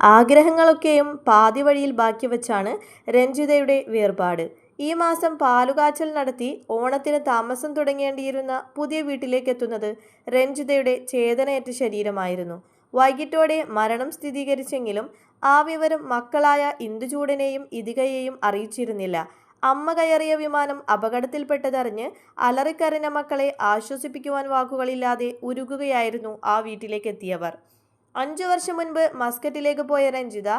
ആഗ്രഹങ്ങളൊക്കെയും പാതി വഴിയിൽ ബാക്കി വച്ചാണ് രഞ്ജിതയുടെ വേർപാട്. ഈ മാസം പാലുകാച്ചൽ നടത്തി ഓണത്തിന് താമസം തുടങ്ങേണ്ടിയിരുന്ന പുതിയ വീട്ടിലേക്കെത്തുന്നത് രഞ്ജിതയുടെ ചേതനയേറ്റ ശരീരമായിരുന്നു. വൈകിട്ടോടെ മരണം സ്ഥിരീകരിച്ചെങ്കിലും ആ വിവരം മക്കളായ ഇന്ദുചൂടനെയും ഇതികയെയും അറിയിച്ചിരുന്നില്ല. അമ്മ കയറിയ വിമാനം അപകടത്തിൽപ്പെട്ടതറിഞ്ഞ് അലറിക്കരഞ്ഞ മക്കളെ ആശ്വസിപ്പിക്കുവാൻ വാക്കുകളില്ലാതെ ഉരുകുകയായിരുന്നു ആ വീട്ടിലേക്കെത്തിയവർ. അഞ്ചു വർഷം മുൻപ് മസ്കറ്റിലേക്ക് പോയ രഞ്ജിത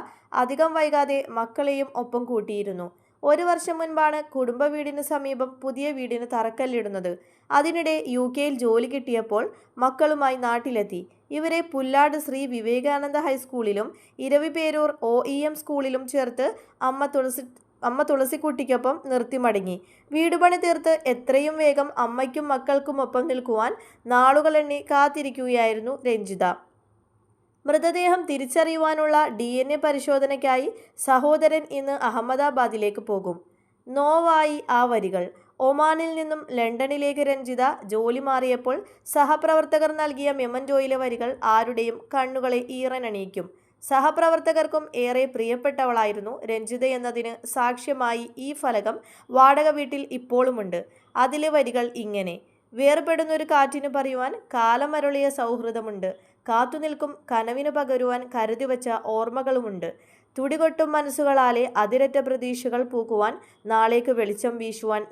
അധികം വൈകാതെ മക്കളെയും ഒപ്പം കൂട്ടിയിരുന്നു. ഒരു വർഷം മുൻപാണ് കുടുംബ വീടിന് സമീപം പുതിയ വീടിന് തറക്കല്ലിടുന്നത്. അതിനിടെ യു കെയിൽ ജോലി കിട്ടിയപ്പോൾ മക്കളുമായി നാട്ടിലെത്തി. ഇവരെ പുല്ലാട് ശ്രീ വിവേകാനന്ദ ഹൈസ്കൂളിലും ഇരവിപേരൂർ ഒ ഇ എം സ്കൂളിലും ചേർത്ത് അമ്മ തുളസി അമ്മ തുളസിക്കുട്ടിക്കൊപ്പം നിർത്തി മടങ്ങി. വീടുപണി തീർത്ത് എത്രയും വേഗം അമ്മയ്ക്കും മക്കൾക്കും ഒപ്പം നിൽക്കുവാൻ നാളുകളെണ്ണി കാത്തിരിക്കുകയായിരുന്നു രഞ്ജിത. മൃതദേഹം തിരിച്ചറിയുവാനുള്ള ഡി എൻ എ പരിശോധനയ്ക്കായി സഹോദരൻ ഇന്ന് അഹമ്മദാബാദിലേക്ക് പോകും. നോവായി ആ വരികൾ. ഒമാനിൽ നിന്നും ലണ്ടനിലേക്ക് രഞ്ജിത ജോലി മാറിയപ്പോൾ സഹപ്രവർത്തകർ നൽകിയ മെമന്റോയിലെ വരികൾ ആരുടെയും കണ്ണുകളെ ഈറനണിയിക്കും. സഹപ്രവർത്തകർക്കും ഏറെ പ്രിയപ്പെട്ടവളായിരുന്നു രഞ്ജിത എന്നതിന് സാക്ഷ്യമായി ഈ ഫലകം വാടക വീട്ടിൽ ഇപ്പോഴുമുണ്ട് അതിലെ വരികൾ ഇങ്ങനെ. വേർപെടുന്നൊരു കാറ്റിന് പറയുവാൻ കാലമരുളിയ സൗഹൃദമുണ്ട്. കാത്തുനിൽക്കും കനവിനു പകരുവാൻ കരുതിവച്ച ഓർമ്മകളുമുണ്ട്. തുടികൊട്ടും മനസ്സുകളാലെ അതിരറ്റ പ്രതീക്ഷകൾ പൂക്കുവാൻ നാളേക്ക് വെളിച്ചം വീശുവാൻ